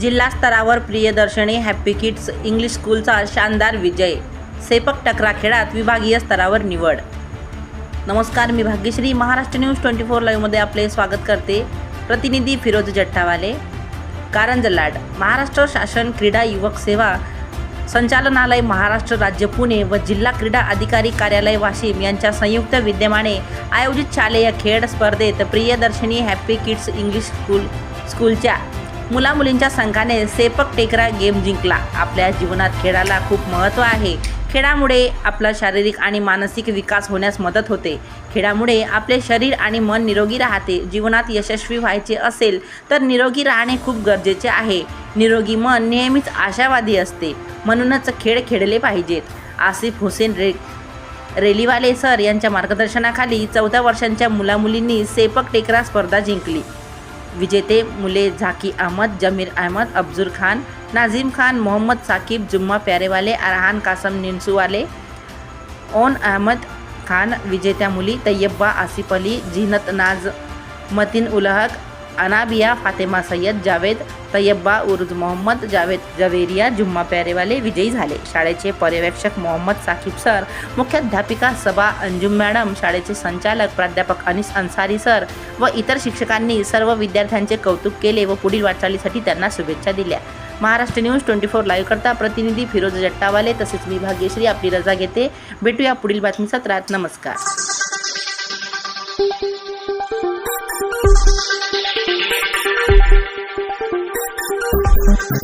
जिल्हा स्तरावर Priyadarshini happy kids English स्कूलचा शानदार विजय. सेपक टकरा खेळात विभागीय स्तरावर निवड. नमस्कार मी Bhagyashree. Maharashtra news twenty four लाईव्हमध्ये आपले स्वागत करते. प्रतिनिधी फिरोज जट्टावाले. कारंज लाड. महाराष्ट्र शासन क्रीडा युवक सेवा संचालनालय महाराष्ट्र राज्य पुणे व जिल्हा क्रीडा अधिकारी कार्यालय वाशिम यांच्या संयुक्त विद्यमाने आयोजित शालेय खेळ स्पर्धेत Priyadarshini happy kids English school school मुलामुलींच्या संघाने सेपक टेकरा गेम जिंकला. आपल्या जीवनात खेळाला खूप महत्त्व आहे. खेळामुळे आपला शारीरिक आणि मानसिक विकास होण्यास मदत होते. खेळामुळे आपले शरीर आणि मन निरोगी राहते. जीवनात यशस्वी व्हायचे असेल तर निरोगी राहणे खूप गरजेचे आहे. निरोगी मन नेहमीच आशावादी असते. म्हणूनच खेळ खेळले पाहिजेत. आसिफ हुसेन रे रेलीवाले सर यांच्या मार्गदर्शनाखाली चौदा वर्षांच्या मुलामुलींनी सेपक टेकरा स्पर्धा जिंकली. विजेते मुले झाकी अहमद जमीर अहमद अब्जुल खान नाझीम खान मोहम्मद साकिब जुम्मा प्यारेवाले अरहान कासम निन्सूवाले ओन अहमद खान विजेत्या मुली तय्यब्बा आसिफ अली झिनत नाज मतीन उलहक अनाबिया फातेमा सय्यद जावेद तय्यब्बा उर्ज मोहम्मद जावेद जवेरिया जुम्मा प्यारेवाले विजयी झाले. शाळेचे पर्यवेक्षक मोहम्मद साकिब सर मुख्याध्यापिका सबा अंजुम मॅडम शाळेचे संचालक प्राध्यापक अनिस अन्सारी सर व इतर शिक्षकांनी सर्व विद्यार्थ्यांचे कौतुक केले व पुढील वाटचालीसाठी त्यांना शुभेच्छा दिल्या. Maharashtra news twenty four live करता प्रतिनिधी फिरोज जट्टावाले तसेच मी भाग्यश्री आपली रजा घेते. भेटूया पुढील बातमी सत्रात नमस्कार.